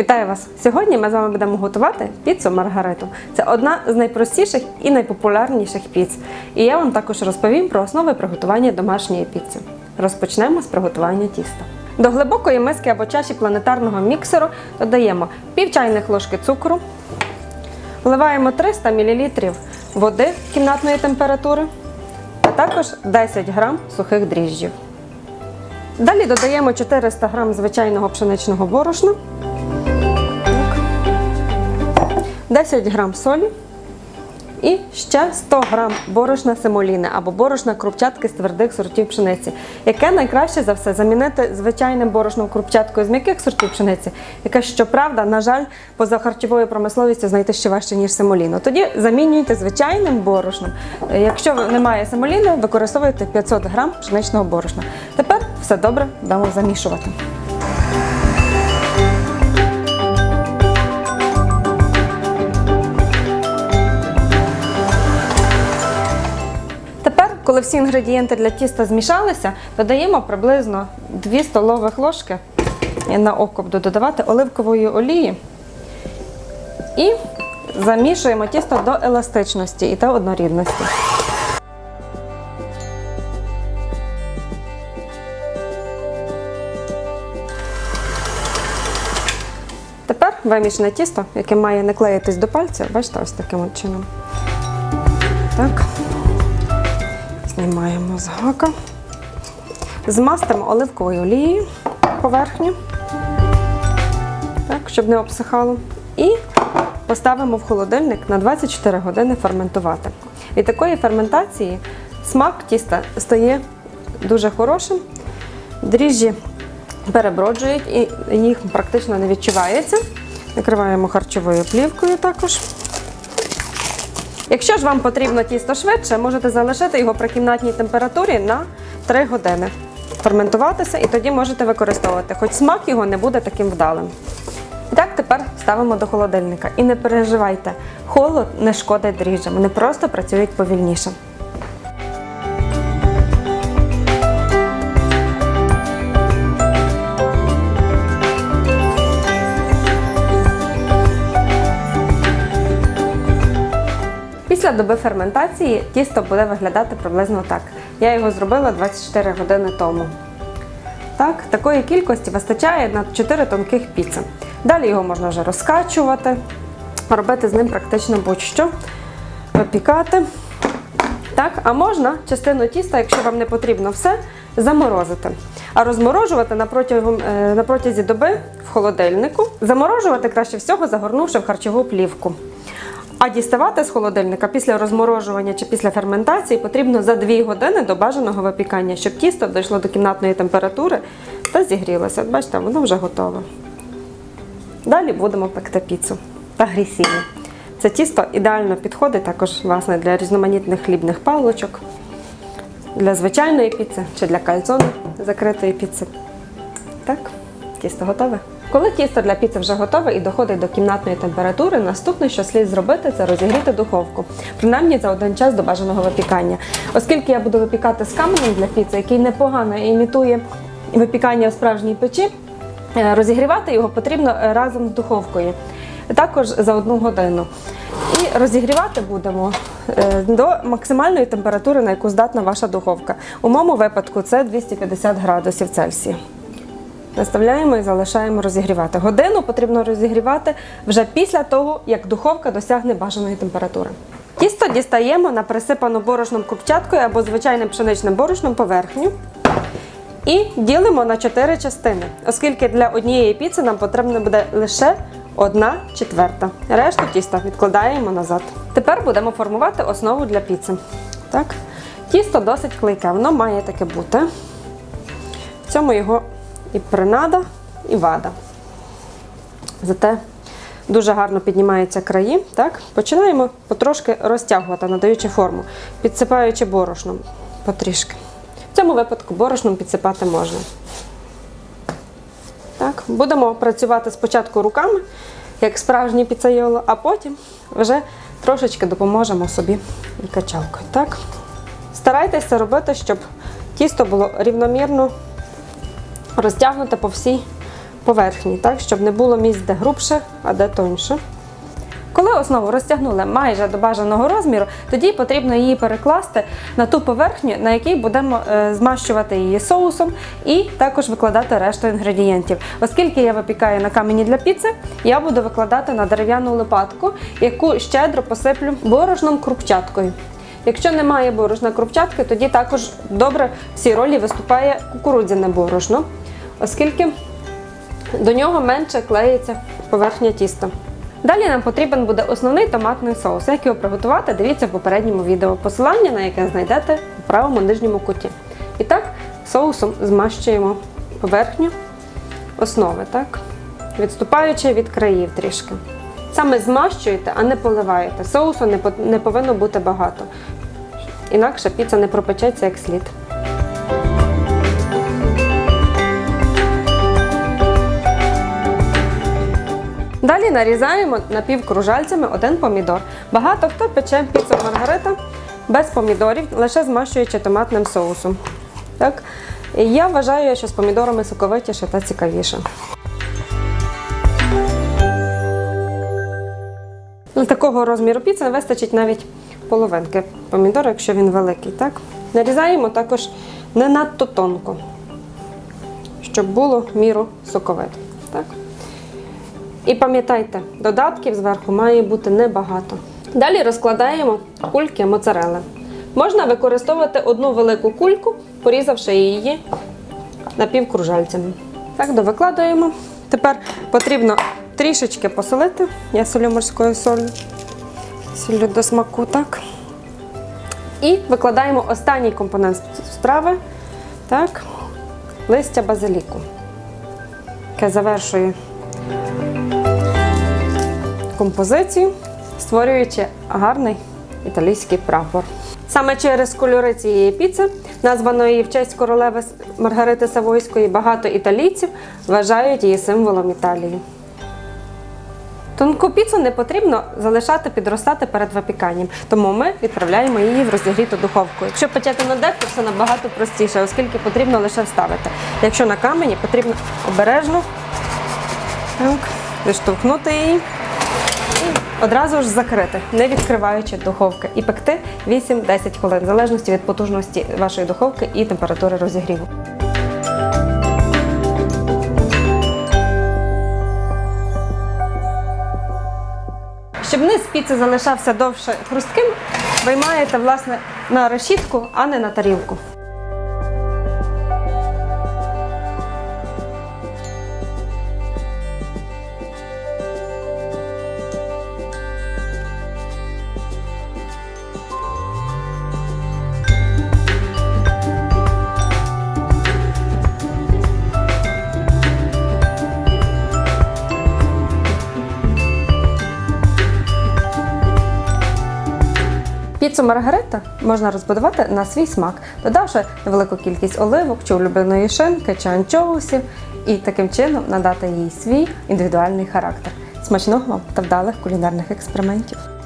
Вітаю вас! Сьогодні ми з вами будемо готувати піцу Маргариту. Це одна з найпростіших і найпопулярніших піц. І я вам також розповім про основи приготування домашньої піци. Розпочнемо з приготування тіста. До глибокої миски або чаші планетарного міксеру додаємо пів чайних ложки цукру, вливаємо 300 мл води кімнатної температури, а також 10 г сухих дріжджів. Далі додаємо 400 г звичайного пшеничного борошна. 10 грам солі і ще 100 грам борошна семоліни або борошна крупчатки з твердих сортів пшениці, яке найкраще за все замінити звичайним борошном крупчаткою з м'яких сортів пшениці, яке, щоправда, на жаль, поза харчовою промисловістю знайти ще важче, ніж семоліну. Тоді замінюйте звичайним борошном. Якщо немає семоліни, використовуйте 500 грам пшеничного борошна. Тепер все добре дамо замішувати. Коли всі інгредієнти для тіста змішалися, додаємо приблизно 2 столових ложки на око буду додавати оливкової олії і замішуємо тісто до еластичності і та однорідності. Тепер вимішане тісто, яке має не клеїтись до пальця, бачите, ось таким чином. Так. Знімаємо з гака. Змастимо оливковою олією поверхню, так, щоб не обсихало. І поставимо в холодильник на 24 години ферментувати. Від такої ферментації смак тіста стає дуже хорошим. Дріжджі переброджують і їх практично не відчувається. Накриваємо харчовою плівкою також. Якщо ж вам потрібно тісто швидше, можете залишити його при кімнатній температурі на 3 години. Ферментуватися і тоді можете використовувати, хоч смак його не буде таким вдалим. Так тепер ставимо до холодильника. І не переживайте, холод не шкодить дріжджам, вони просто працюють повільніше. Після доби ферментації тісто буде виглядати приблизно так. Я його зробила 24 години тому. Так, такої кількості вистачає на 4 тонких піци. Далі його можна вже розкачувати, робити з ним практично будь-що, випікати. Так, а можна частину тіста, якщо вам не потрібно все, заморозити. А розморожувати на, протягом, е, доби в холодильнику. Заморожувати краще всього, загорнувши в харчову плівку. А діставати з холодильника після розморожування чи після ферментації потрібно за 2 години до бажаного випікання, щоб тісто дійшло до кімнатної температури та зігрілося. От Бачите, воно вже готове. Далі будемо пекти піцу та грісіни. Це тісто ідеально підходить також власне, для різноманітних хлібних паличок, для звичайної піци чи для кальцону закритої піци. Так, тісто готове. Коли тісто для піци вже готове і доходить до кімнатної температури, наступне, що слід зробити, це розігріти духовку, принаймні за один час до бажаного випікання. Оскільки я буду випікати з каменем для піци, який непогано імітує випікання в справжній печі, е, розігрівати його потрібно е, разом з духовкою, також за одну годину. І розігрівати будемо е, до максимальної температури, на яку здатна ваша духовка. У моєму випадку це 250 градусів Цельсія. Наставляємо і залишаємо розігрівати. Годину потрібно розігрівати вже після того, як духовка досягне бажаної температури. Тісто дістаємо на присипану борошном крупчаткою або звичайним пшеничним борошном поверхню. І ділимо на 4 частини, оскільки для однієї піци нам потрібна буде лише одна четверта. Решту тіста відкладаємо назад. Тепер будемо формувати основу для піци. Так. Тісто досить клейке, воно має таке бути. В цьому його і принада, і вада. Зате дуже гарно піднімаються краї. Так? Починаємо потрошки розтягувати, надаючи форму, підсипаючи борошном потрішки. В цьому випадку борошном підсипати можна. Так? Будемо працювати спочатку руками, як справжній піцайоло, а потім вже трошечки допоможемо собі і качалкою. Так? Старайтеся робити, щоб тісто було рівномірно розтягнуте по всій поверхні, так, щоб не було місць, де грубше, а де тоньше. Коли основу розтягнули майже до бажаного розміру, тоді потрібно її перекласти на ту поверхню, на якій будемо е, змащувати її соусом, і також викладати решту інгредієнтів. Оскільки я випікаю на камені для піци, я буду викладати на дерев'яну лопатку, яку щедро посиплю борошном крупчаткою. Якщо немає борошна крупчатки, тоді також добре в цій ролі виступає кукурудзяне борошно, оскільки до нього менше клеїться поверхня тіста. Далі нам потрібен буде основний томатний соус. Як його приготувати, дивіться в попередньому відео. Посилання на яке знайдете у правому нижньому куті. І так, соусом змащуємо поверхню основи, так? відступаючи від країв трішки. Саме змащуєте, а не поливаєте. Соусу не, по- не повинно бути багато. Інакше піца не пропечеться як слід. Далі нарізаємо напівкружальцями один помідор. Багато хто пече піцу маргарита без помідорів, лише змащуючи томатним соусом. Так? І я вважаю, що з помідорами соковитіше та цікавіше. Для такого розміру піци вистачить навіть половинки помідора, якщо він великий. Так? Нарізаємо також не надто тонко, щоб було міру соковито. Так? І пам'ятайте, додатків зверху має бути небагато. Далі розкладаємо кульки моцарели. Можна використовувати одну велику кульку, порізавши її напівкружальцями. Так, довикладуємо. Тепер потрібно трішечки посолити. Я солю морською солью. Солю до смаку, так. І викладаємо останній компонент страви. Так, листя базиліку, яке завершує композицію, створюючи гарний італійський прапор. Саме через кольори цієї піци, названої в честь королеви Маргарити Савойської, багато італійців вважають її символом Італії. Тонку піцу не потрібно залишати підростати перед випіканням, тому ми відправляємо її в розігріту духовку. Якщо печете на дек, то все набагато простіше, оскільки потрібно лише вставити. Якщо на камені, потрібно обережно так, відштовхнути її одразу ж закрити, не відкриваючи духовки, і пекти 8-10 хвилин, в залежності від потужності вашої духовки і температури розігріву. Щоб низ піци залишався довше хрустким, виймаєте власне на решітку, а не на тарілку. Піцу Маргарита можна розбудувати на свій смак, додавши невелику кількість оливок чи улюбленої шинки чи анчоусів, і таким чином надати їй свій індивідуальний характер. Смачного вам та вдалих кулінарних експериментів!